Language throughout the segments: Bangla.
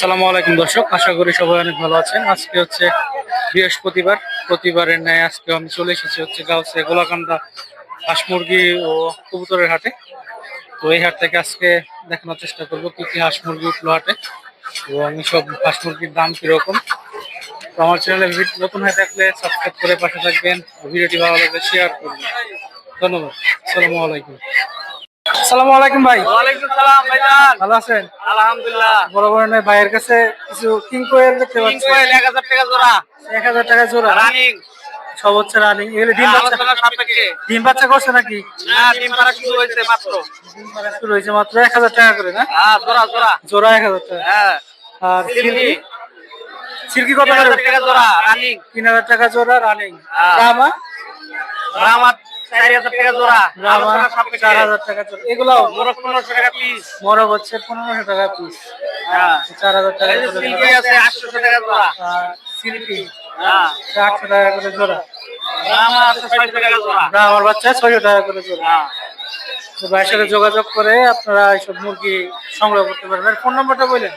আসসালামু আলাইকুম দর্শক, আশা করি সবাই অনেক ভালো আছেন। আজকে হচ্ছে বৃহস্পতিবার, প্রতিবারের ন্যায় আজকে আমি চলে এসেছি হচ্ছে গাউসে গোলাকান্দা হাঁস মুরগি ও কবুতরের হাটে। তো এই হাট থেকে আজকে দেখানোর চেষ্টা করব কি কি হাঁস মুরগি উঠল হাটে এবং সব হাঁস মুরগির দাম কীরকম। তো আমার চ্যানেলে নতুন হয়ে থাকলে সাবস্ক্রাইব করে পাশে থাকবেন। ভিডিওটি ভালো লাগলে শেয়ার করবেন। ধন্যবাদ। আসসালামু আলাইকুম। আসসালামু আলাইকুম ভাই। সালাম ভাইজান। ভালো আছেন? আলহামদুলিল্লাহ। বড় বড় ভাইয়ের কাছে কিছু কিং কোয়েল দেখতে পাচ্ছি। কোয়েল এক হাজার টাকা জোড়া। এক হাজার টাকা জোড়া। রানিং সব হচ্ছে রানিং এগুলো ডিম বাচ্চা ডিম বাচ্চা করছে নাকি? না ডিম পাড়া শুরু হয়েছে মাত্র। ডিম বাচ্চা শুরু হয়েছে মাত্র এক হাজার টাকা করে না? হ্যাঁ জোড়া জোড়া। জোড়া এক হাজার টাকা। হ্যাঁ। আর সিল্কি সিল্কি কত করে? টাকা জোড়া রানিং তিন হাজার টাকা জোড়া রানিং হ্যাঁ। রামা? রামাত চার হাজার টাকা জোড়া। চার হাজার টাকা জোড়া এগুলো মোরগ পনেরোশো টাকা পিস মরক হচ্ছে পনেরোশো টাকা পিস হ্যাঁ। চার হাজার টাকা সিল্কি আছে টাকা জোড়া। সিল্কি। হ্যাঁ। আটশো টাকা করে জোড়া। ছয়শো টাকা আমার বাচ্চা ছয়শো টাকা করে জোড়া। হ্যাঁ। ভাইয়ের সাথে যোগাযোগ করে আপনারা এইসব মুরগি সংগ্রহ করতে পারবেন। ফোন নাম্বারটা বললেন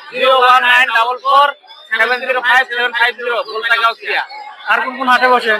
আর কোন কোন হাটে বসেন?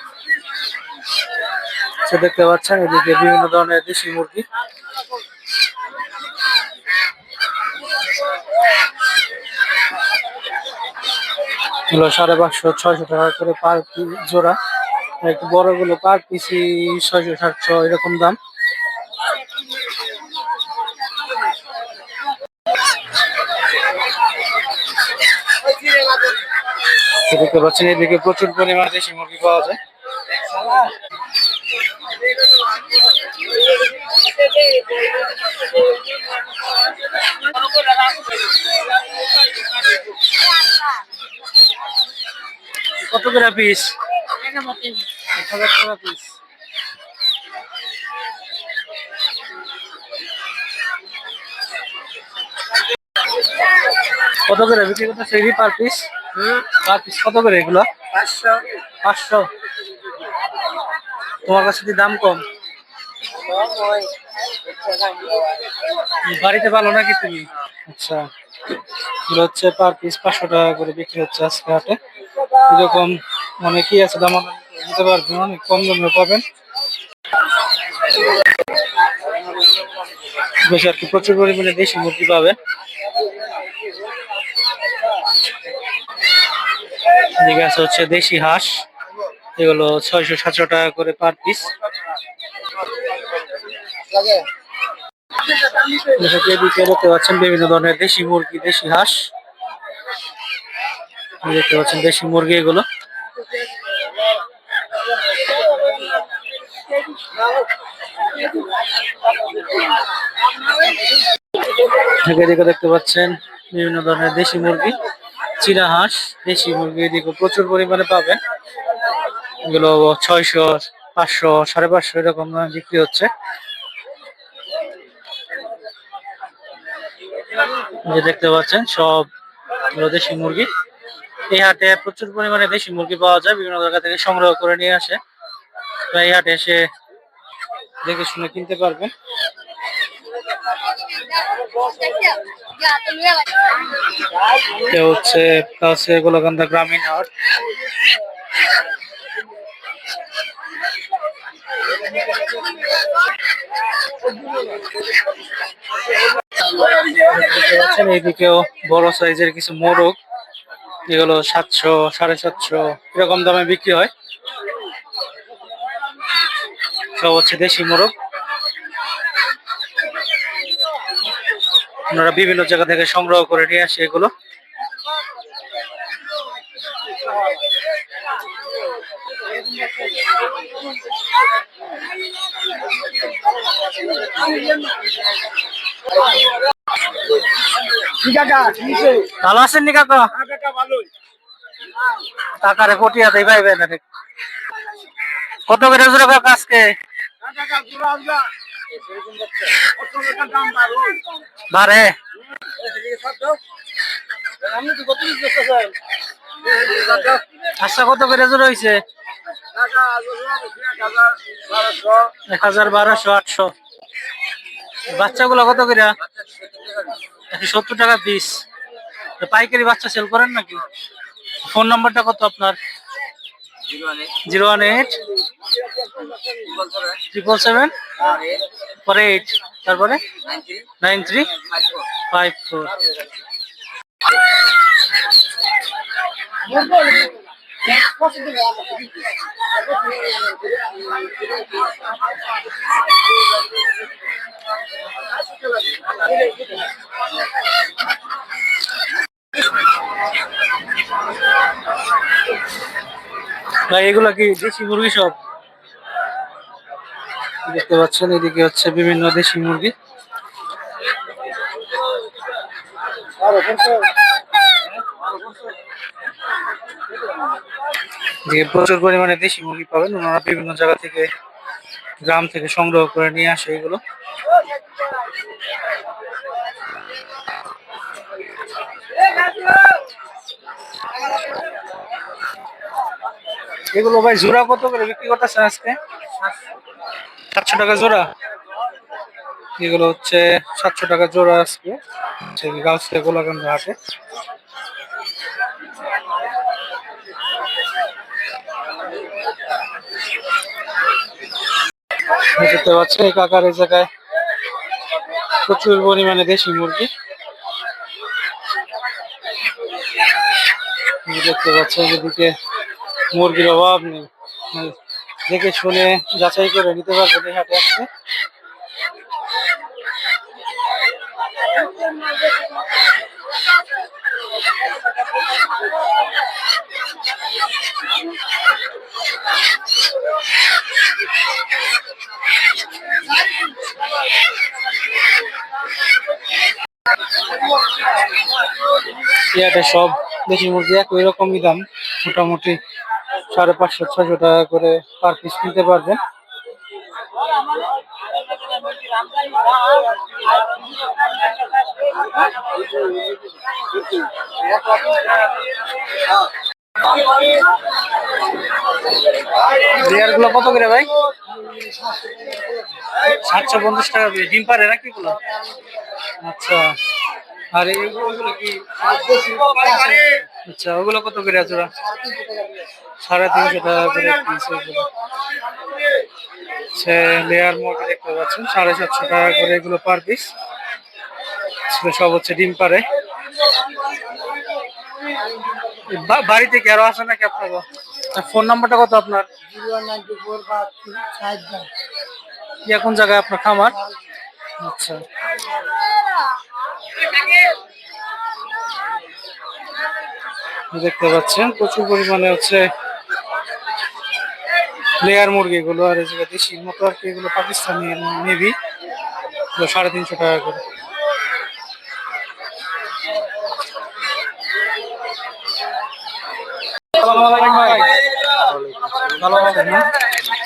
আচ্ছা, দেখতে পাচ্ছেন এদিকে বিভিন্ন ধরনের দেশি মুরগি। সাড়ে পাঁচশো ছয়শো টাকা করে পার জোড়া। একটু বড়গুলো পার পিসি ছয়শো সাতশো এরকম দাম। দেখতে পাচ্ছেন এদিকে প্রচুর পরিমাণে দেশি মুরগি পাওয়া যায়। কত করে পিস এক হাজার টাকা পিস কত করে বিক্রি করতে সেই পার পিস পার পিস কত করে এগুলো? পাঁচশো। পাঁচশো। তোমার কাছে কি দাম কম? বাড়িতে ভালো নাকি তুমি? আচ্ছা এগুলো হচ্ছে পার পিস পাঁচশো টাকা করে বিক্রি হচ্ছে আজকে হাটে। এরকম অনেকেই আছে দাম দিতে পারবেন অনেক কম দামে পাবেন। বেশ আর কি প্রচুর পরিমাণে দেশি মুরগি পাবেন এদিকে আছে হচ্ছে দেশি হাঁস। এগুলো ছয়শো সাতশো টাকা করে পার পিস দেখতে পাচ্ছেন বিভিন্ন ধরনের দেশি মুরগি, দেশি হাঁস। দেখতে পাচ্ছেন দেশি মুরগি এগুলো। এদিকে দেখতে পাচ্ছেন বিভিন্ন ধরনের দেশি মুরগি, চীনা হাঁস, দেশি মুরগি এদিকে প্রচুর পরিমাণে পাবেন। এগুলো ছয়শো, পাঁচশো, সাড়ে পাঁচশো এরকম বিক্রি হচ্ছে। যে দেখতে পাচ্ছেন, সব দেশি মুরগি। এই হাটে প্রচুর পরিমাণে দেশি মুরগি পাওয়া যায়, বিভিন্ন জায়গা থেকে সংগ্রহ করে নিয়ে আসে। এই হাটে এসে দেখে শুনে কিনতে পারবেন। হচ্ছে গোলাকান্দা গ্রামীণ হাট। পাচ্ছেন এইদিকেও বড় সাইজের কিছু মোরগ। এগুলো সাতশো, সাড়ে সাতশো এরকম দামে বিক্রি হয়। সব হচ্ছে দেশি মোরগ। আপনারা বিভিন্ন জায়গা থেকে সংগ্রহ করে নিয়ে আসে এগুলো। ভালো আছেন নি কাকা? কাকারে পটিয়া দেই ভাই কত করে কাকা আজকে? বারে। আচ্ছা কত করে হয়েছে এক হাজার বারোশো আটশো। বাচ্চাগুলো কত করে? একশো সত্তর টাকা পিস পাইকারি বাচ্চা সেল করেন নাকি? ফোন নাম্বারটা কত আপনার? Zero one eight. Triple seven four eight. তারপরে? Nine three. ফাইভ ফোর ভাই এগুলা কি দেশি মুরগি সব? দেখতে পাচ্ছেন এদিকে হচ্ছে বিভিন্ন দেশি মুরগি। প্রচুর পরিমাণে দেশি মুরগি পাবেন, ওনারা বিভিন্ন জায়গা থেকে, গ্রাম থেকে সংগ্রহ করে নিয়ে আসে এগুলো। এগুলো ভাই জোড়া কত করে বিক্রি করতেছেন আজকে? সাতশো টাকা জোড়া? এগুলো হচ্ছে সাতশো টাকা জোড়া আজকে। হচ্ছে গাউসিয়া গোলাকান্দ হাটে। দেখতে পাচ্ছেন এই কাকার এই জায়গায় প্রচুর পরিমাণে দেশি মুরগি। দেখতে পাচ্ছেন এদিকে মুরগির অভাব নেই। দেখে শুনে যাচাই করে নিতে পারবেন এই হাটে আসতে। ইয়াতে সব দেশি মুরগি একই রকমই দাম। মোটামুটি সাড়ে পাঁচশো, ছয়শো টাকা করে পার পিস নিতে পারবেন। লেয়ারগুলো কত করে ভাই? সাতশো পঞ্চাশ টাকা দিয়ে ডিম পারে নাকি গুলো আচ্ছা। আর এগুলো কি? আচ্ছা ওগুলো কত করে আছে সাড়ে তিনশো টাকা করে সে লেয়ার মুরগি দেখতে পাচ্ছেন সাড়ে সাতশো টাকা করে এগুলো পার পিস সব হচ্ছে ডিম পারে বা- বাড়িতে কি আরও আছে নাকি আপনার? ফোন নাম্বারটা কত আপনার? কোন জায়গায় আপনার খামার? আচ্ছা। দেখতে পাচ্ছেন প্রচুর পরিমাণে হচ্ছে লেয়ার মুরগি গুলো আর এই যে দেশির মতো আর কি এগুলো পাকিস্তানি নেভি সাড়ে তিনশো টাকা করে?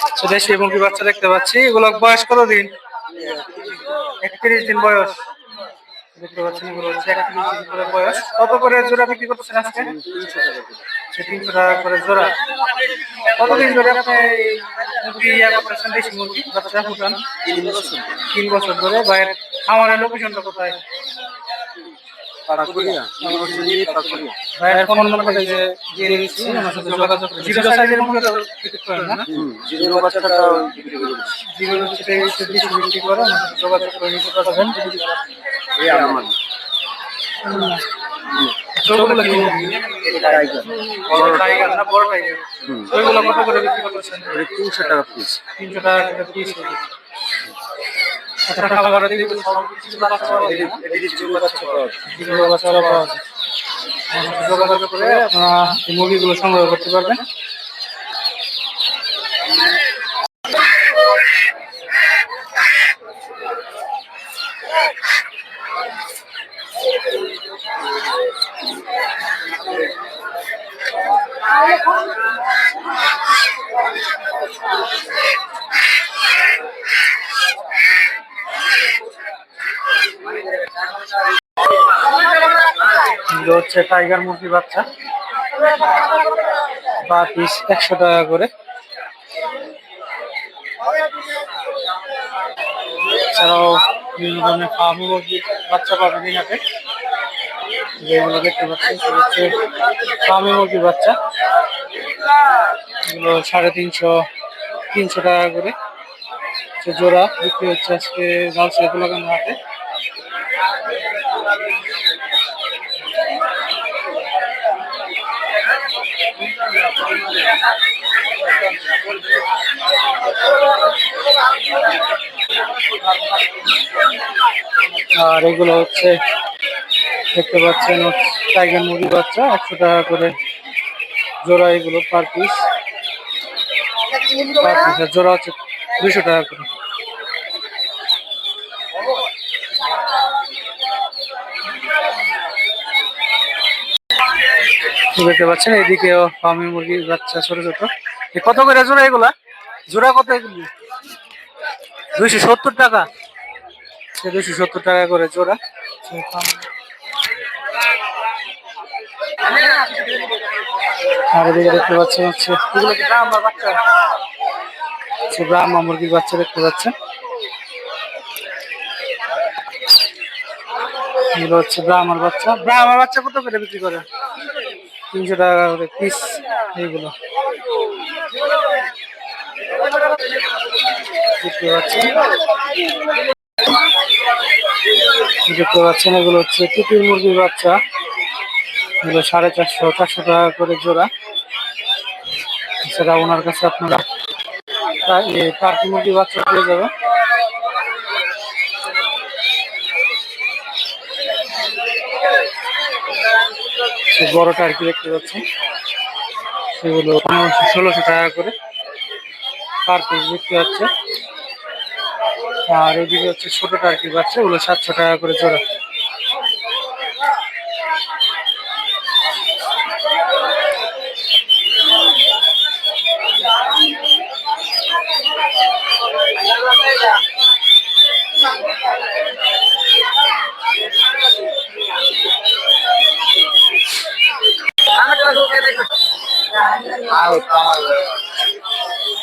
আচ্ছা, দেশি মুরগি বাচ্চা দেখতে পাচ্ছি এগুলো বয়স কত দিন একত্রিশ দিন বয়স। দেখতে পাচ্ছেন এগুলো হচ্ছে। করে বয়স। কত করে জোড়া বিক্রি করতেছেন আজকে? সে তিনশো টাকা করে জোড়া। কতদিন ধরে আপনি মুরগি ইয়া করতেছেন দেশি মুরগি? বাচ্চা ফুটান তিন বছর। ধরে। বাইরের খামারের লোকেশনটা কোথায়? ভাইয়ের ফোন নাম্বারটা যে দিয়ে দিচ্ছি। আমার সাথে যোগাযোগ করে জিরো সাইজের মধ্যে বিক্রি করেন না? জিরো হচ্ছে তেইশ চব্বিশ বিক্রি করে আমার সাথে যোগাযোগ করে নিতে পারবেন। তিনশো টাকা পিস তিনশো টাকা করে পিস আচ্ছা যোগাযোগ করে আপনারা এই মুরগিগুলো সংগ্রহ করতে পারবেন। হচ্ছে টাইগার মুরগি বাচ্চা। বা পিস একশো টাকা করে। এছাড়াও বিভিন্ন ধরনের ফার্মি মুরগি বাচ্চা পাবেন হাতে যেগুলো দেখতে পাচ্ছেন সেগুলো হচ্ছে ফার্মি মুরগির বাচ্চা। এগুলো সাড়ে তিনশো তিনশো টাকা করে। জোড়া বিক্রি হচ্ছে আজকে গাউসিয়া গোলাকান্দ হাটে। আর এগুলো হচ্ছে দেখতে পাচ্ছেন টাইগার মুরগি বাচ্চা, একশো টাকা করে জোড়া এগুলো পার পিস পার পিস জোড়া হচ্ছে দুশো টাকা করে। দেখতে পাচ্ছেন এইদিকেও ফার্মি মুরগির বাচ্চা ছোট ছোট। কত করে জোড়া এগুলা? জোড়া কত দুইশো সত্তর টাকা। দুইশো সত্তর টাকা করে জোড়া। আর এদিকে দেখতে পাচ্ছেন হচ্ছে এগুলো বাচ্চা সে ব্রাহ্মা মুরগির বাচ্চা দেখতে পাচ্ছেন। এগুলো হচ্ছে বাচ্চা। বাচ্চা কত করে বিক্রি করে? তিনশো টাকা করে পিস দেখতে পাচ্ছেন? দেখতে পাচ্ছেন এগুলো হচ্ছে তিতির মুরগির বাচ্চা। এগুলো সাড়ে চারশো চারশো টাকা করে জোড়া। সেটা ওনার কাছে আপনারা টার্কি মুরগির বাচ্চা পেয়ে যাবে সে বড় টার্কি দেখতে পাচ্ছেন সেগুলো ষোলোশো টাকা করে পার পিস বিক্রি হচ্ছে। আর এদিকে হচ্ছে ছোট টার্কি বাচ্চা, ওগুলো সাতশো টাকা করে জোড়া।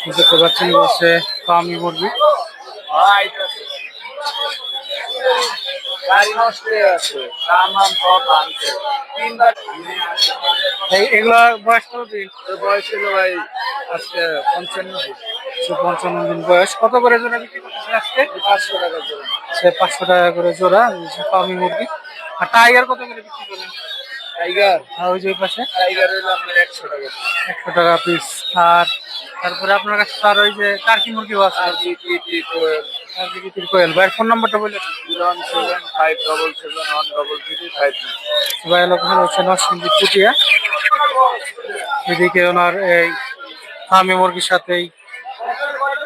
দেখতে পাচ্ছেন হচ্ছে ফার্মি মুরগি এই- এগুলা বয়স বয়স ছিল ভাই আজকে পঞ্চান্ন পঞ্চান্ন দিন বয়স। কত করে জোড়া বিক্রি করতেছেন আজকে? পাঁচশো টাকা করে সে পাঁচশো টাকা করে জোড়া ফার্মি মুরগি আর টাইগার কত করে বিক্রি করেন? টাইগার আর ওই যে ওই পাশে টাইগার আপনার টাকা। একশো টাকা পিস আর তারপরে আপনার কাছে তার ওই যে টার্কি মুরগিও আছে। আর কোয়েল। টার্কি বিক্রি কোয়েল। ভাইয়ের ফোন নাম্বারটা বলে লোকেশন হচ্ছে নরসিংদী এদিকে ওনার এই ফার্মি মুরগির সাথেই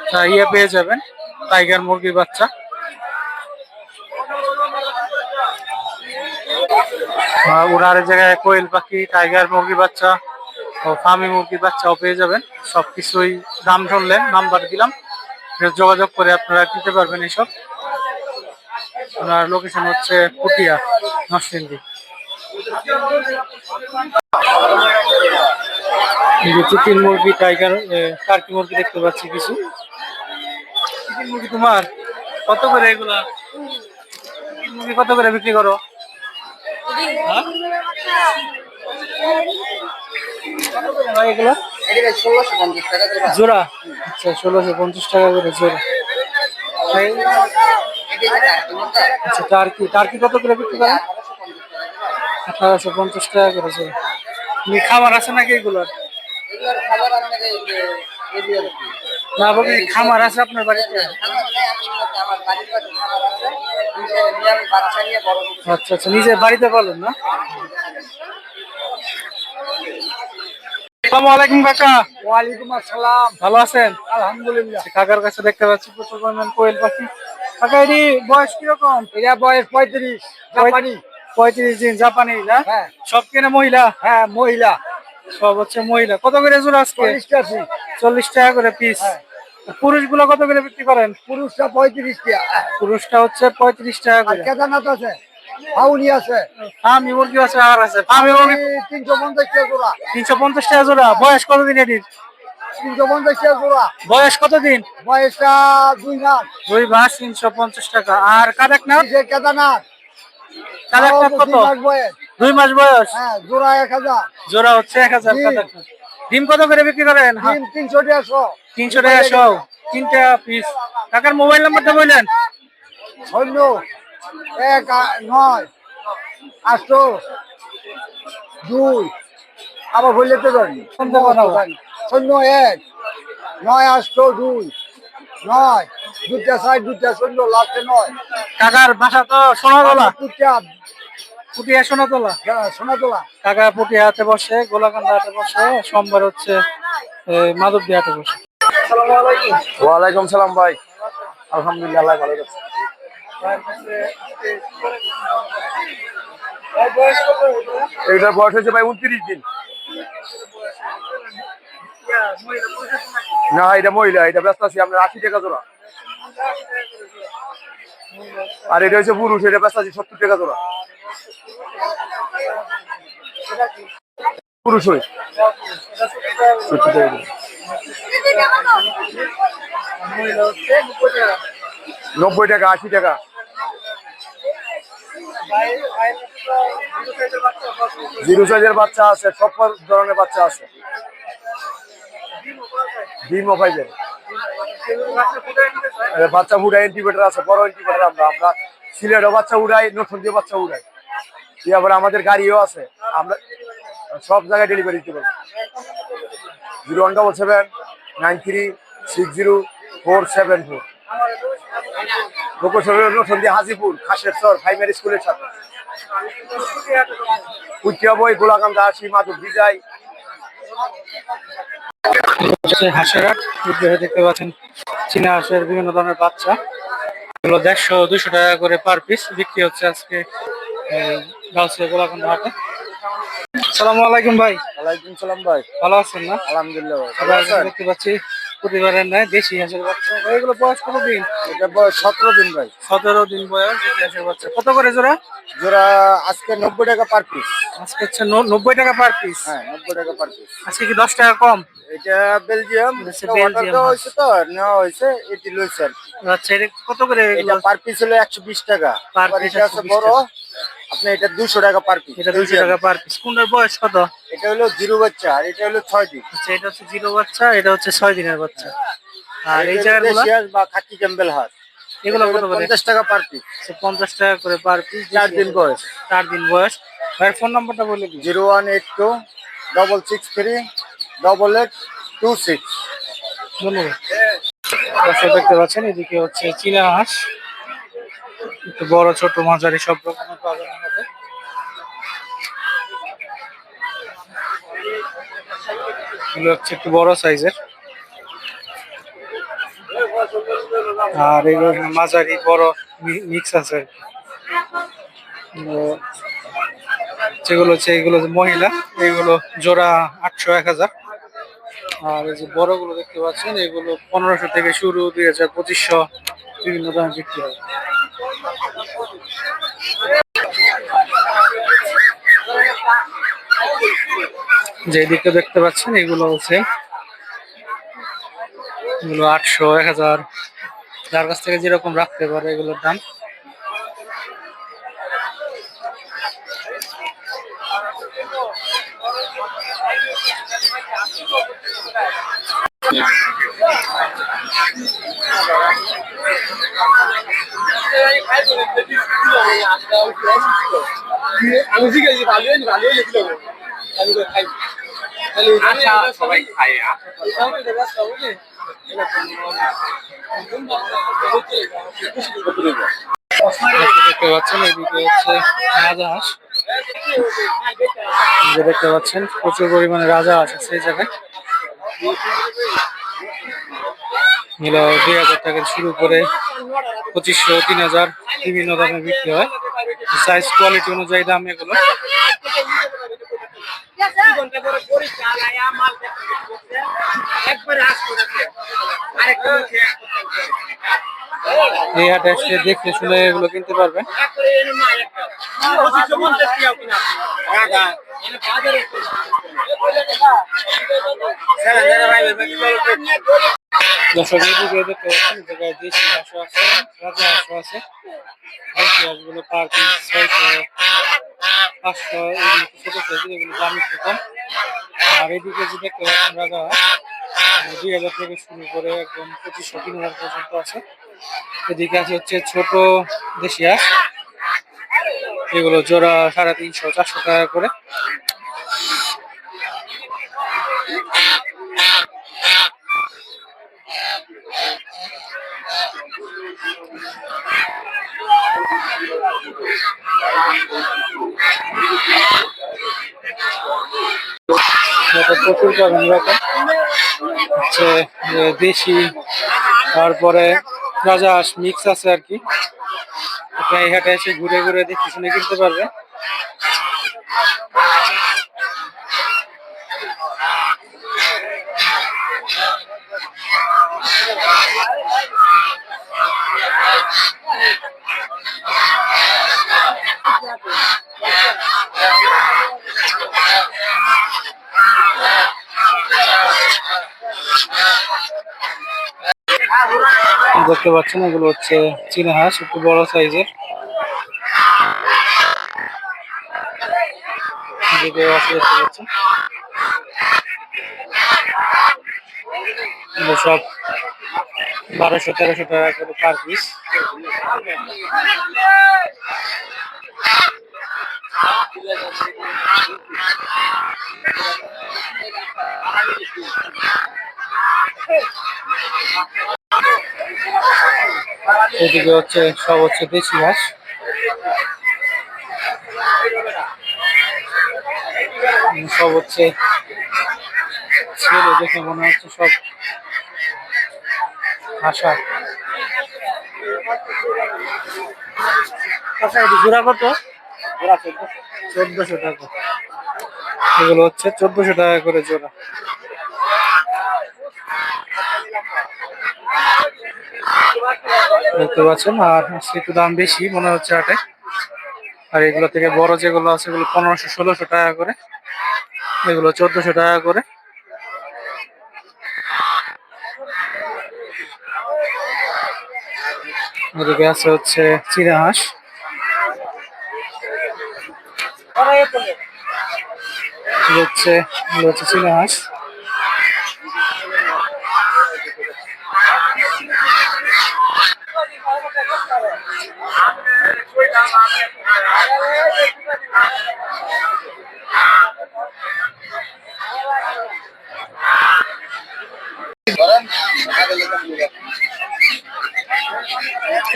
আহ, ইয়ে পেয়ে যাবেন। টাইগার মুরগির বাচ্চা। ওনার জায়গায় কোয়েল পাখি, টাইগার মুরগির বাচ্চা ও ফার্মি মুরগির বাচ্চাও পেয়ে যাবেন। সবকিছুই দাম শুনলেন নাম্বার দিলাম। যোগাযোগ করে আপনারা কিনতে পারবেন এইসব ওনার লোকেশন হচ্ছে পুটিয়া এই চিকেন মুরগি, টাইগার টার্কি মুরগি দেখতে পাচ্ছি কিছু। চিকেন মুরগি তোমার, কত করে এগুলা? চিকেন মুরগি কত করে বিক্রি করো? জোড়া? আচ্ছা ষোলোশো পঞ্চাশ টাকা করে জোড়া। আচ্ছা টার্কি টার্কি কত করে বিক্রি করে আঠারোশো পঞ্চাশ টাকা করে জোড়া। খাবার আছে নাকি এগুলোর? না বাবু খামার আছে আপনার বাড়িতে? আমার বাড়ির আচ্ছা আচ্ছা নিজে বাড়িতে পালেন না। আসসালামু আলাইকুম কাকা। ওয়ালাইকুম আসসালাম। ভালো আছেন? আলহামদুলিল্লাহ। কাকার কাছে দেখতে পাচ্ছি প্রচুর পরিমাণ কোয়েল পাখি। কাকা এটি বয়স কীরকম? এটা বয়স পঁয়ত্রিশ জাপানি। পঁয়ত্রিশ দিন জাপানি না? হ্যাঁ। সব কেনে মহিলা? হ্যাঁ মহিলা। সব হচ্ছে মহিলা। কত করে জোড়া আজকে? চল্লিশ টাকা করে পিস হ্যাঁ। পুরুষগুলো কত করে বিক্রি করেন? পুরুষটা পঁয়ত্রিশ টাকা। পুরুষটা হচ্ছে পঁয়ত্রিশ টাকা করে। কেদারনাথ আছে ফাউনি আছে। ফার্মি মুরগি আছে আর আছে। ফার্মি মুরগি তিনশো পঞ্চাশ টাকা জোড়া। তিনশো পঞ্চাশ টাকা জোড়া। বয়স কতদিন এটির? তিনশো পঞ্চাশ টাকা জোড়া। বয়স কতদিন? বয়সটা দুই মাস। দুই মাস তিনশো পঞ্চাশ টাকা। আর কাদাকনাথ কেদারনাথ। কাদাকনাথ কত? দুই মাস বয়স। দুই মাস বয়স? হ্যাঁ জোড়া এক হাজার। জোড়া হচ্ছে এক হাজার কাদাকনাথ ডিম কত করে বিক্রি করেন? তিন তিনশো টাকা শো। তিনশো টাকা শো। তিনটা পিস কাকার মোবাইল নাম্বারটা বললেন শূন্য এক নয় আষ্ট দুই। আবার বললে তো জানি। শূন্য এক নয় আষ্ট দুই। নয় দুটা সাইড দুটা শূন্য লাস্টে নয়। কাকার বাসা তো সোনাতলা দুটা পুটিয়া সোনাতলা? সোনাতলা। কাকা পুটিয়া হাটে বসে গোলাকান্দা হাটে বসে সোমবার হচ্ছে মাধবদী হাটে বসে। ওয়ালাইকুম সালাম ভাই। আলহামদুলিল্লাহ ভালো আছে এটার বয়স হচ্ছে ভাই উনত্রিশ দিন। না এটা মহিলা এটা ব্যস্ত আছি আপনার আশি টাকা জোড়া। আর এটা হচ্ছে পুরুষ, এটা ব্যস্ত আছি সত্তর টাকা জোড়া পুরুষ নব্বই টাকা, আশি টাকা। জিরো সাইজের বাচ্চা আছে, সব ধরনের বাচ্চা আছে। ডিম পাইবেন বাচ্চা উড়াই ইনকিউবেটার আছে, বড় ইনকিউবেটার আমরা আমরা সিলেটও বাচ্চা উড়াই নতুন দিয়ে বাচ্চা উড়াই আবার আমাদের গাড়িও আছে, আমরা সব জায়গায় ডেলিভারি দিতে পারি zero one double seven nine three six zero four seven four নতুন দিয়ে হাজিপুর খাসের চর প্রাইমারি স্কুলের সাথে উচ্চা বই গোলাকান্দা আসি মাধব বিজাই হচ্ছে হাঁসের হাট বিদ্রোহে দেখতে পাচ্ছেন চীনা হাঁসের বিভিন্ন ধরনের বাচ্চা। এগুলো দেড়শো দুশো টাকা করে পার পিস বিক্রি হচ্ছে আজকে গাউসিয়া গোলাকান্দা হাটে। সালামু আলাইকুম ভাই। ওয়ালাইকুম সালাম ভাই। ভালো আছেন না? আলহামদুলিল্লাহ ভাই। দেখতে পাচ্ছি প্রতিবারের ন্যায় দেশি হাঁসের বাচ্চা। এগুলো বয়স কত দিন এটা বয়স সতেরো দিন ভাই। সতেরো দিন বয়স দেশি হাঁসের বাচ্চা। কত করে জোড়া? জোড়া আজকে নব্বই টাকা পার পিস আজকে হচ্ছে নব্বই টাকা পার পিস হ্যাঁ নব্বই টাকা পার পিস আজকে কি দশ টাকা কম? এটা বেলজিয়াম। হয়েছে তো নেওয়া হয়েছে এটি লইছে। আচ্ছা কত করে এটা? পার পিস হলো একশো বিশ টাকা। আছে 120 বড় আপনি এটা দুশো টাকা পার পিস এটা দুইশো টাকা পার পিস কোনটার বয়স কত? এটা হলো জিরো বাচ্চা আর এটা হলো ছয় দিন। আচ্ছা এটা হচ্ছে জিরো বাচ্চা এটা হচ্ছে ছয় দিনের বাচ্চা। আর এই জায়গাগুলো? বা খাকি ক্যাম্বেল হাঁস। এগুলো কত করে? পঞ্চাশ টাকা পার পিস পঞ্চাশ টাকা করে পার পিস চার দিন বয়স। চার দিন বয়স। ভাইয়ের ফোন নাম্বারটা বলে দিন। Zero one eight two double six three double eight two six. ধন্যবাদ। দেখতে পাচ্ছেন এদিকে হচ্ছে চীনা হাঁস। একটু বড় ছোট মাঝারি সব রকমের পাবেন হচ্ছে একটু বড় সাইজের। আর এগুলো মাঝারি বড় মিক্স আছে যেগুলো হচ্ছে, এগুলো যে মহিলা, এগুলো জোড়া আটশো এক হাজার। আর এই যে বড়গুলো দেখতে পাচ্ছেন, এগুলো পনেরোশো থেকে শুরু দুই হাজার পঁচিশশো বিভিন্ন দামে বিক্রি হয়। যে দিকে দেখতে পাচ্ছেন, এগুলো হচ্ছে এগুলো আটশো, এক হাজার। যার কাছ থেকে যেরকম রাখতে পারে এগুলোর দাম। আমি শিখেছি ভালো হয়নি ভালো গেছিল আমি তো খাই আচ্ছা সবাই খাই দেখতে পাচ্ছেন এদিকে হচ্ছে রাজা হাঁস যে দেখতে পাচ্ছেন প্রচুর পরিমাণে রাজা হাঁস আছে এই জায়গায়। এগুলো দুই হাজার টাকা শুরু করে পঁচিশশো, তিন হাজার বিভিন্ন দামে বিক্রি হয়। সাইজ কোয়ালিটি অনুযায়ী দাম এগুলো। এই হাটে আসলে দেখে শুনে এগুলো কিনতে পারবেন দর্শক এইদিকে দেখতে পাচ্ছেন জায়গায় দেশি হাঁসও আছে, রাজা আছে। দেশি হাঁসগুলো পার ছয়শো, পাঁচশো এগুলো ছোটো সাইজের এগুলো কম। আর এদিকে যে দেখতে পাচ্ছেন রাজা হাঁস দুই হাজার থেকে শুরু করে একদম পঁচিশশো, তিন হাজার পর্যন্ত আছে। এদিকে আছে হচ্ছে ছোট দেশি হাঁস। এগুলো জোড়া সাড়ে তিনশো, চারশো টাকা করে। প্রচুর পাবেন এরকম হচ্ছে দেশি, তারপরে রাজা মিক্স আছে আর কি। আপনার এই হাটে এসে ঘুরে ঘুরে দেখে শুনে কিনতে পারবেন দেখতে পাচ্ছেন, এগুলো হচ্ছে চীনা হাঁস, একটু বড় সাইজের। সব বারোশো, তেরোশো টাকা করে পার পিস এদিকে হচ্ছে সব হচ্ছে দেশি হাঁস সব হচ্ছে ছেলে দেখে মনে হচ্ছে সব হাসা। আচ্ছা এটি জোড়া কত? চোদ্দশো টাকা। এগুলো হচ্ছে চোদ্দশো টাকা করে জোড়া। দেখতে পাচ্ছেন, আর একটু দাম বেশি, মনে হচ্ছে হাটে আর এগুলো থেকে বড় যেগুলো আছে, এগুলো পনেরোশো, ষোলোশো টাকা করে। এগুলো চোদ্দশো টাকা করে। এদিকে আছে হচ্ছে চিরা হাঁস। এগুলো হচ্ছে হচ্ছে চিনা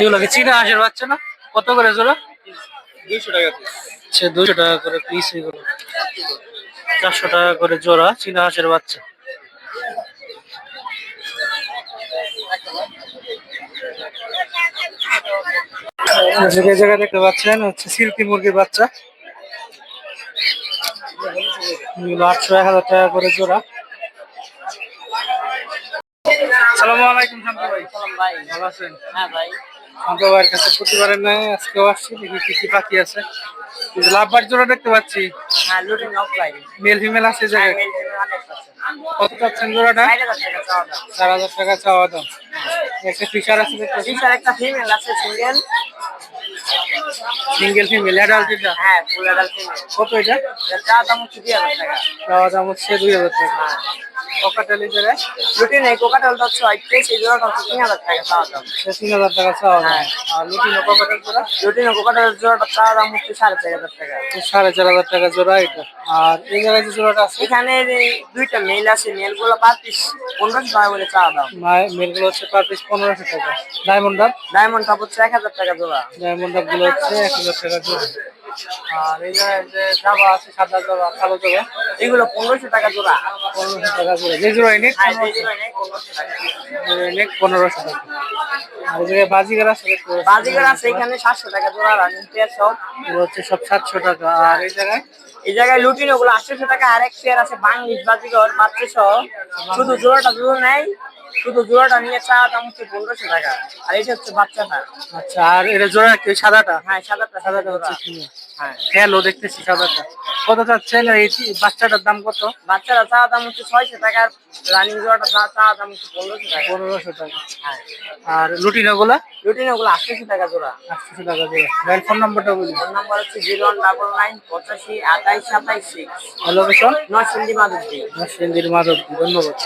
এগুলো কি চীনা হাঁসের বাচ্চা না? কত করে জোড়া দুইশো টাকা করে পিস এগুলো। চারশো টাকা করে জোড়া চীনা হাঁসের বাচ্চা। যে জায়গায় দেখতে পাচ্ছেন হচ্ছে সিল্কি মুরগির বাচ্চা। আটশো এক হাজার টাকা করে জোড়া। সালামু আলাইকুম শান্ত ভাই। ভাই। ভালো আছেন? হ্যাঁ ভাই। ভাইয়ের কাছে প্রতিবারের নয় আজকেও আসছি দেখি কি কি পাখি আছে। লাভবার জোড়া দেখতে পাচ্ছি। হ্যাঁ মেল ফিমেল আছে জায়গায়? কত চাচ্ছেন জোড়াটা? চার হাজার টাকা চাওয়া দাম। একটা ফিশার আছে ফিশার একটা ফিমেল আছে সিঙ্গেল সিঙ্গেল ফিমেল অ্যাডাল্ট এটা? হ্যাঁ ফুল অ্যাডাল্ট কত এটা? দাম হচ্ছে দুই হাজার টাকা। চাওয়া দাম হচ্ছে দুই হাজার টাকা। ককাটালি জায়গায় লুটিন এই কোকাটেলটা হচ্ছে হোয়াইট এই জোড়াটা হচ্ছে তিন হাজার টাকা চাওয়া দাম। তিন হাজার টাকা চাওয়া হ্যাঁ। আর লুটিনো ককাটাল জোড়া। লুটিন কোকাটেল জোড়াটা চাওয়া দাম হচ্ছে সাড়ে চার হাজার টাকা। সাড়ে চার হাজার টাকা জোড়া এটা। আর এই জায়গায় যে জোড়াটা আছে? এখানে দুইটা মেল আছে মেলগুলো পার পিস পনেরোশো টাকা করে চাওয়া দাম। মেলগুলো হচ্ছে পার পিস পনেরোশো টাকা। ডায়মন্ড ডাব ডায়মন্ড কাপ হচ্ছে এক হাজার টাকা জোড়া। ডায়মন্ড ডাবগুলো হচ্ছে এক হাজার টাকা জোড়া। আর এই যে জাবা আছে সাদা জাবা কালো জাবা এগুলো পনেরোশো টাকা জোড়া। পনেরোশো টাকা জোড়া। যে জোড়া নেক হ্যাঁ জোড়া নেই পনেরোশো টাকা। নেক পনেরোশো টাকা। আর এই জায়গায় বাজিগার আছে দেখতে বাজিগার আছে এখানে সাতশো টাকা জোড়া রানিং পেয়ার সব। হচ্ছে সব সাতশো টাকা। আর এই জায়গায়? এই জায়গায় লুটিন ওগুলো আটশোশো টাকা আর এক পেয়ার আছে বাংলিশ বাজিগর বাচ্চা সহ শুধু জোড়াটা দুটো নেয় শুধু জোড়াটা নিয়ে চা দাম হচ্ছে পনেরোশো টাকা আর এটা হচ্ছে বাচ্চাটা। আচ্ছা আর এটা জোড়া কি সাদাটা? হ্যাঁ সাদাটা সাদাটা হচ্ছে কিনে হ্যাঁ হ্যালো দেখতেছি সাদাটা। কত চাচ্ছেন? এই বাচ্চাটার দাম কত? বাচ্চাটা চা দাম হচ্ছে ছয়শো টাকা রানিং জোড়াটা চা চা দাম পনেরোশো টাকা। পনেরোশো টাকা। হ্যাঁ। আর লুটিনা গুলা রুটিন ওগুলো আটশোশো টাকা জোড়া। আটশো টাকা জোড়া। ভাইয়ের ফোন নাম্বারটা বলি ফোন নাম্বার হচ্ছে জিরো ওয়ান ডাবল নাইন পঁচাশি আঠাইশ সাতাইশ সিক্স। লোকেশন? নরসিংদী মাধবদী। নরসিংদীর মাধবদী ধন্যবাদ।